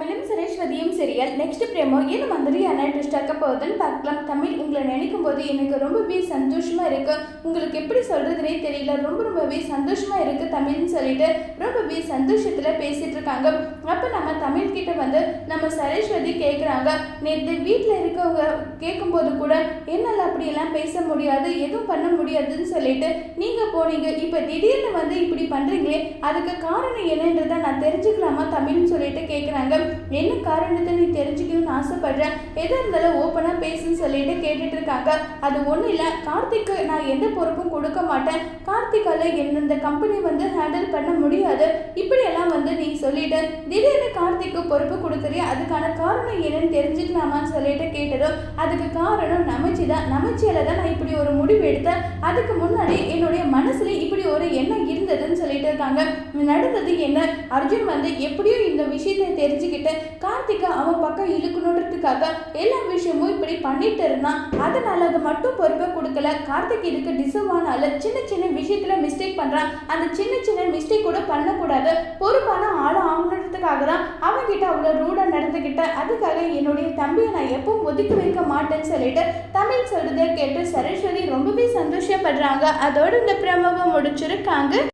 mükemmele சரேஸ்வதியும் serial next பிரேமோ என்ன மாதிரியான twist ஆக்க போகுதுன்னு பார்க்கலாம். தமிழ் உங்களை நினைக்கும் போது எனக்கு ரொம்பவே சந்தோஷமா இருக்கு. உங்களுக்கு எப்படி சொல்றதுனே தெரியல. ரொம்ப ரொம்பவே சந்தோஷமா இருக்கு தமிழ்னு சொல்லிட்டு ரொம்பவே சந்தோஷத்துல பேசிட்டு இருக்காங்க. அப்ப நம்ம தமிழ் கிட்ட வந்து நம்ம சரேஸ்வதி கேட்குறாங்க நேற்று வீட்டில் இருக்கவங்க கேட்கும்போது கூட என்னால் அப்படியெல்லாம் பேச முடியாது எதுவும் பண்ண முடியாதுன்னு சொல்லிட்டு நீங்க போனீங்க. இப்போ திடீர்னு வந்து இப்படி பண்றீங்களே அதுக்கு காரணம் என்னன்றதை நான் தெரிஞ்சுக்கலாமா தமிழ்னு சொல்லிட்டு கேட்குறாங்க என்ன காரணத்தை நீ தெரிஞ்சுக்கணும்னு ஆசைப்படுறேன் எதாக இருந்தாலும் ஓப்பனாக பேசுன்னு சொல்லிட்டு கேட்டுட்டு இருக்காங்க. அது ஒன்றும் இல்லை. கார்த்திக்கு நான் எந்த பொறுப்பும் கொடுக்க மாட்டேன். கார்த்திகால என்ன இந்த கம்பெனி வந்து ஹேண்டில் பண்ண முடியாது. இப்படியெல்லாம் வந்து நீ சொல்லிட்டு திடீர்னு கார்த்திக்கு பொறுப்பு கொடுக்குறிய? அதுக்கான காரணம் என்னன்னு தெரிஞ்சுக்கலாமான்னு சொல்லிட்டு கேட்டதும் அதுக்கு காரணம் நமச்சி தான். நமச்சியால தான் நான் இப்படி ஒரு முடிவு எடுத்தேன். அதுக்கு முன்னாடி என்னுடைய மனசுல இப்படி ஒரு எண்ணம் இருந்ததுன்னு சொல்லி இருக்காங்க. நடந்தது என்ன? அர்ஜுன் வந்து எப்படியோ இந்த விஷயத்தை தெரிஞ்சுக்கிட்டு கார்த்திகை அவன் பக்கம் இழுக்கணுன்றதுக்காக எல்லா விஷயமும் இப்படி பண்ணிட்டு இருந்தான். அதனால அது மட்டும் பொறுப்பை கொடுக்கல. கார்த்திக் இதுக்கு டிசர்வ் ஆனால சின்ன சின்ன விஷயத்துல மிஸ்டேக் பண்றான். அந்த சின்ன சின்ன மிஸ்டேக் கூட பண்ணக்கூடாது. பொறுப்பான ஆளும் ஆகணுன்றதுக்காக தான் அவன்கிட்ட அவ்வளோ ரூடா நடந்துக்கிட்ட அதுக்காக என்னுடைய தம்பியை நான் எப்பவும் ஒதுக்கி வைக்க மாட்டேன்னு சொல்லிட்டு தமிழ் சொல்றதை கேட்டு சரஸ்வதி ரொம்பவே சந்தோஷப்படுறாங்க. அதோட இந்த பிரமவை முடிச்சிருக்காங்க.